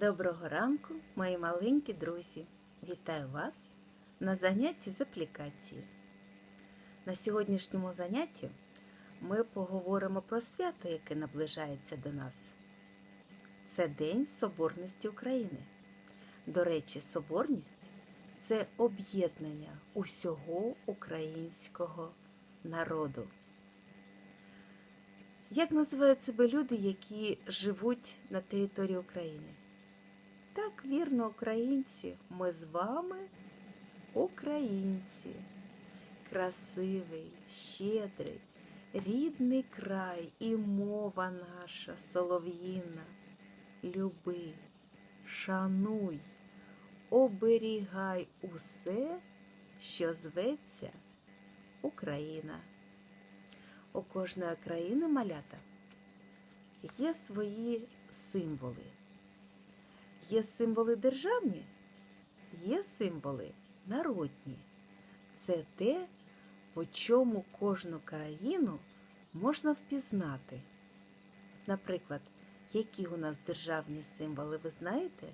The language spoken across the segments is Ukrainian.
Доброго ранку, мої маленькі друзі! Вітаю вас на занятті з аплікації. На сьогоднішньому занятті ми поговоримо про свято, яке наближається до нас. Це День Соборності України. До речі, соборність це об'єднання усього українського народу. Як називають себе люди, які живуть на території України? Так, вірно, українці. Ми з вами українці. Красивий, щедрий, рідний край і мова наша солов'їна. Люби, шануй, оберігай усе, що зветься Україна. У кожної країни малята є свої символи. Є символи державні, є символи народні. Це те, по чому кожну країну можна впізнати. Наприклад, які у нас державні символи, ви знаєте?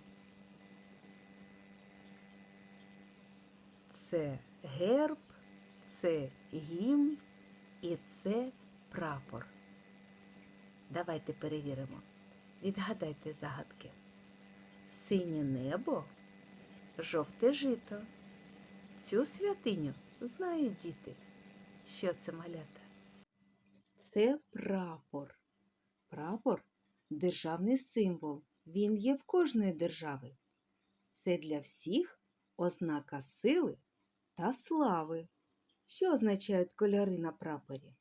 Це герб, це гімн і це прапор. Давайте перевіримо. Відгадайте загадки. Синє небо, жовте жито. Цю святиню знають діти. Що це малята? Це прапор. Прапор державний символ. Він є в кожної держави. Це для всіх ознака сили та слави. Що означають кольори на прапорі?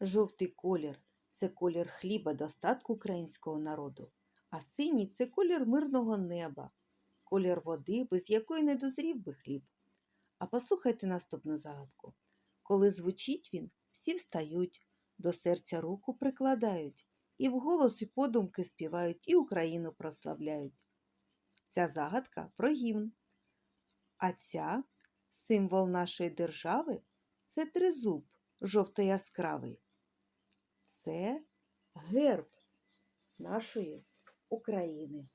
Жовтий колір це колір хліба достатку українського народу, а синій це колір мирного неба, колір води, без якої не дозрів би хліб. А послухайте наступну загадку. Коли звучить він, всі встають, до серця руку прикладають, і вголос і подумки співають, і Україну прославляють. Ця загадка про гімн. А ця символ нашої держави це тризуб жовто-яскравий. Це герб нашої України.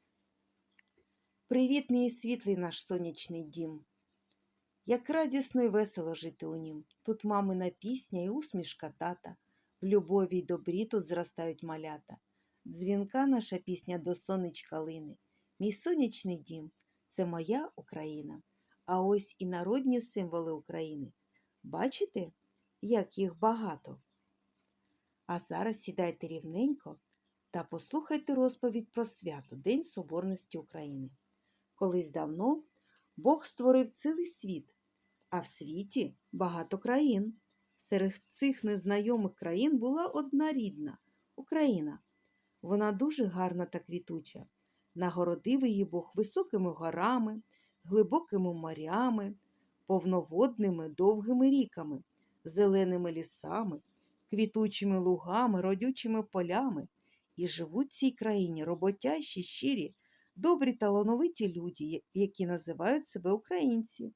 Привітний і світлий наш сонячний дім. Як радісно і весело жити у нім. Тут мамина пісня і усмішка тата. В любові й добрі тут зростають малята. Дзвінка наша пісня до сонечка лине. Мій сонячний дім це моя Україна. А ось і народні символи України. Бачите, як їх багато? А зараз сідайте рівненько та послухайте розповідь про свято День Соборності України. Колись давно Бог створив цілий світ, а в світі багато країн. Серед цих незнайомих країн була одна рідна Україна. Вона дуже гарна та квітуча. Нагородив її Бог високими горами, глибокими морями, повноводними довгими ріками, зеленими лісами, квітучими лугами, родючими полями. І живуть в цій країні роботящі, щирі, добрі талановиті люди, які називають себе українці.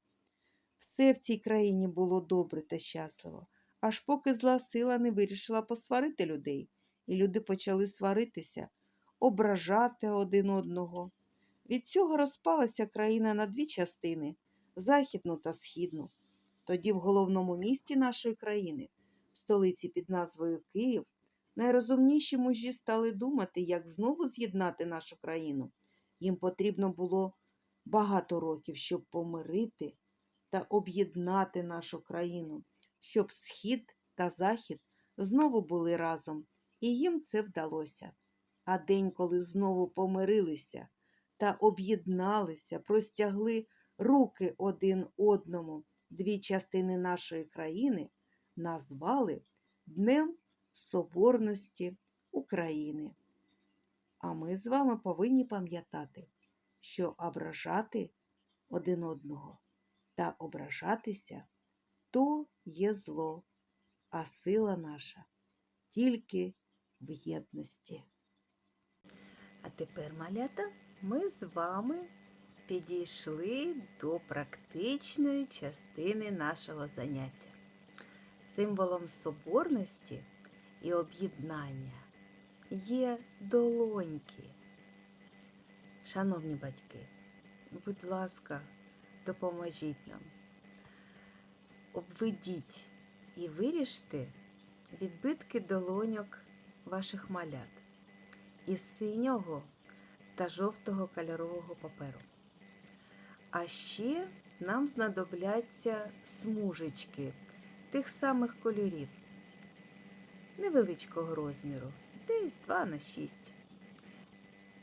Все в цій країні було добре та щасливо, аж поки зла сила не вирішила посварити людей, і люди почали сваритися, ображати один одного. Від цього розпалася країна на дві частини західну та східну. Тоді в головному місті нашої країни, в столиці під назвою Київ, найрозумніші мужі стали думати, як знову з'єднати нашу країну. Їм потрібно було багато років, щоб помирити та об'єднати нашу країну, щоб схід та захід знову були разом, і їм це вдалося. А день, коли знову помирилися та об'єдналися, простягли руки один одному, дві частини нашої країни назвали Днем Соборності України. А ми з вами повинні пам'ятати, що ображати один одного та ображатися то є зло, а сила наша тільки в єдності. А тепер, малята, ми з вами підійшли до практичної частини нашого заняття. Символом соборності і об'єднання є долоньки. Шановні батьки, будь ласка, допоможіть нам. Обведіть і виріжте відбитки долоньок ваших малят із синього та жовтого кольорового паперу. А ще нам знадобляться смужечки тих самих кольорів невеличкого розміру, десь 2 на 6.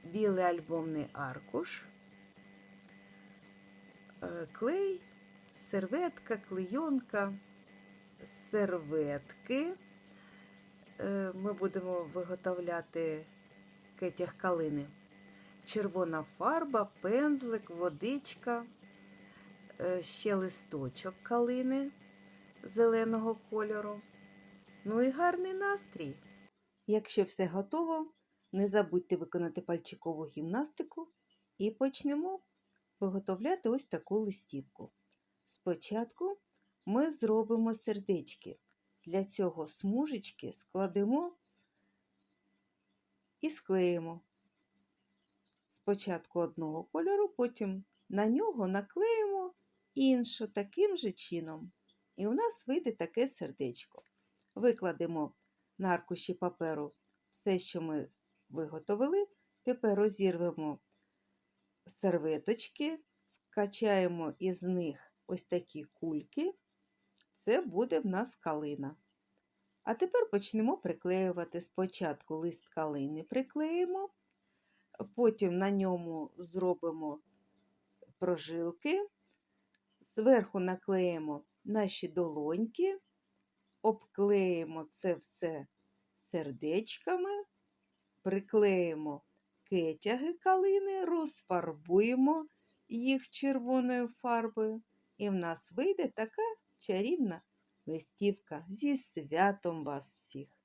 Білий альбомний аркуш, е, клей, серветка, клейонка, серветки. Е, Ми будемо виготовляти кетях калини. Червона фарба, пензлик, водичка, е, ще листочок калини зеленого кольору. Ну і гарний настрій. Якщо все готово, не забудьте виконати пальчикову гімнастику і почнемо виготовляти ось таку листівку. Спочатку ми зробимо сердечки. Для цього смужечки складемо і склеїмо. Спочатку одного кольору, потім на нього наклеїмо інше таким же чином. І у нас вийде таке сердечко. Викладемо на аркуші паперу все, що ми виготовили. Тепер розірвемо серветочки, скачаємо із них ось такі кульки. Це буде в нас калина. А тепер почнемо приклеювати спочатку лист калини приклеїмо, потім на ньому зробимо прожилки, зверху наклеїмо наші долоньки, обклеїмо це все сердечками, приклеїмо кетяги калини, розфарбуємо їх червоною фарбою, і в нас вийде така чарівна листівка зі святом вас всіх.